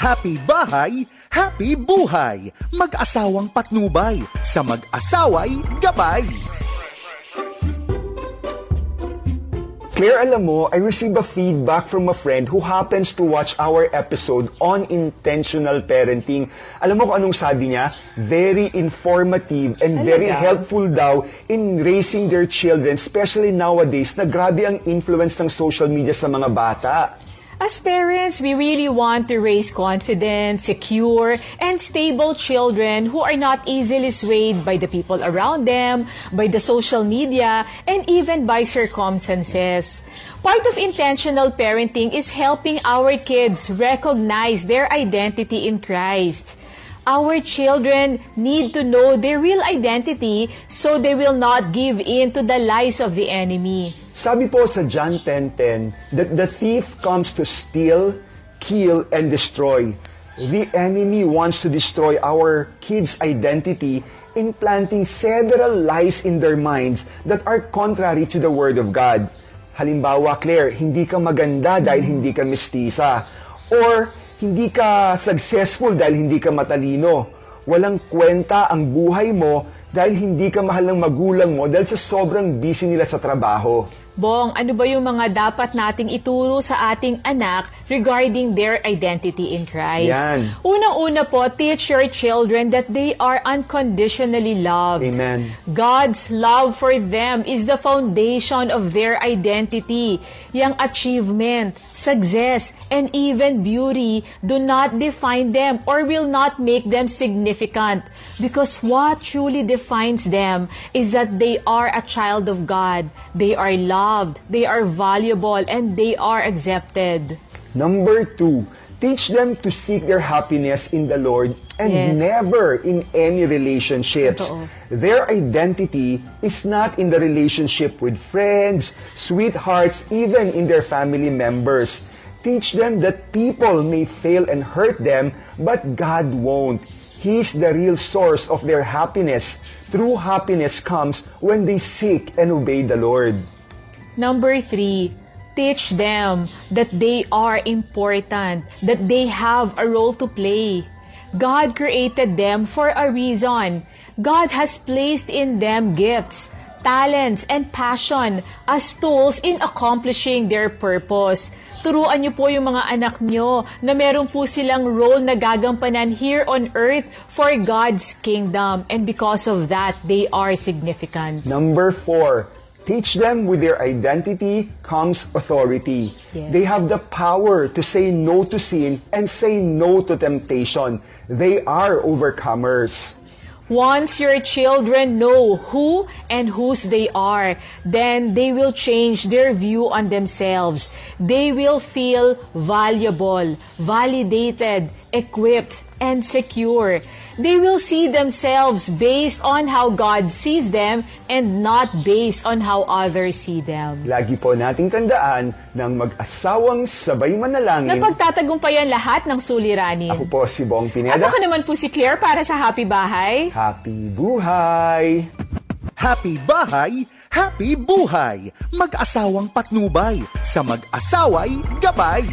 Happy bahay, happy buhay. Mag-asawang patnubay, sa mag-asaway gabay. Claire, alam mo, I received a feedback from a friend who happens to watch our episode on intentional parenting. Alam mo kung anong sabi niya? Very informative and very helpful daw in raising their children, especially nowadays na grabe ang influence ng social media sa mga bata. As parents, we really want to raise confident, secure, and stable children who are not easily swayed by the people around them, by the social media, and even by circumstances. Part of intentional parenting is helping our kids recognize their identity in Christ. Our children need to know their real identity so they will not give in to the lies of the enemy. Sabi po sa John 10.10 that the thief comes to steal, kill, and destroy. The enemy wants to destroy our kids' identity in planting several lies in their minds that are contrary to the Word of God. Halimbawa, Claire, hindi ka maganda dahil hindi ka mestiza. Or, hindi ka successful dahil hindi ka matalino. Walang kwenta ang buhay mo dahil hindi ka mahal ng magulang mo dahil sa sobrang busy nila sa trabaho. Bong, ano ba yung mga dapat nating ituro sa ating anak regarding their identity in Christ? Unang-una po, teach your children that they are unconditionally loved. Amen. God's love for them is the foundation of their identity. Yang achievement, success, and even beauty do not define them or will not make them significant. Because what truly defines them is that they are a child of God. They are loved, they are valuable, and they are accepted. Number two, teach them to seek their happiness in the Lord and Yes. never in any relationships. Totoo. Their identity is not in the relationship with friends, sweethearts, even in their family members. Teach them that people may fail and hurt them, but God won't. He's the real source of their happiness. True happiness comes when they seek and obey the Lord. Number three, teach them that they are important, that they have a role to play. God created them for a reason. God has placed in them gifts, talents, and passion as tools in accomplishing their purpose. Turuan niyo po yung mga anak niyo na meron po silang role na gagampanan here on earth for God's kingdom. And because of that, they are significant. Number four, teach them with their identity comes authority. Yes. They have the power to say no to sin and say no to temptation. They are overcomers. Once your children know who and whose they are, then they will change their view on themselves. They will feel valuable, validated, equipped, and secure. They will see themselves based on how God sees them and not based on how others see them. Lagi po nating tandaan ng mag-asawang sabay manalangin. Napagtatagumpayan lahat ng suliranin. Ako po si Bong At Pineda. ako naman po si Claire para sa Happy Bahay. Happy buhay! Happy bahay, happy buhay. Mag-asawang patnubay, sa mag-asaway gabay.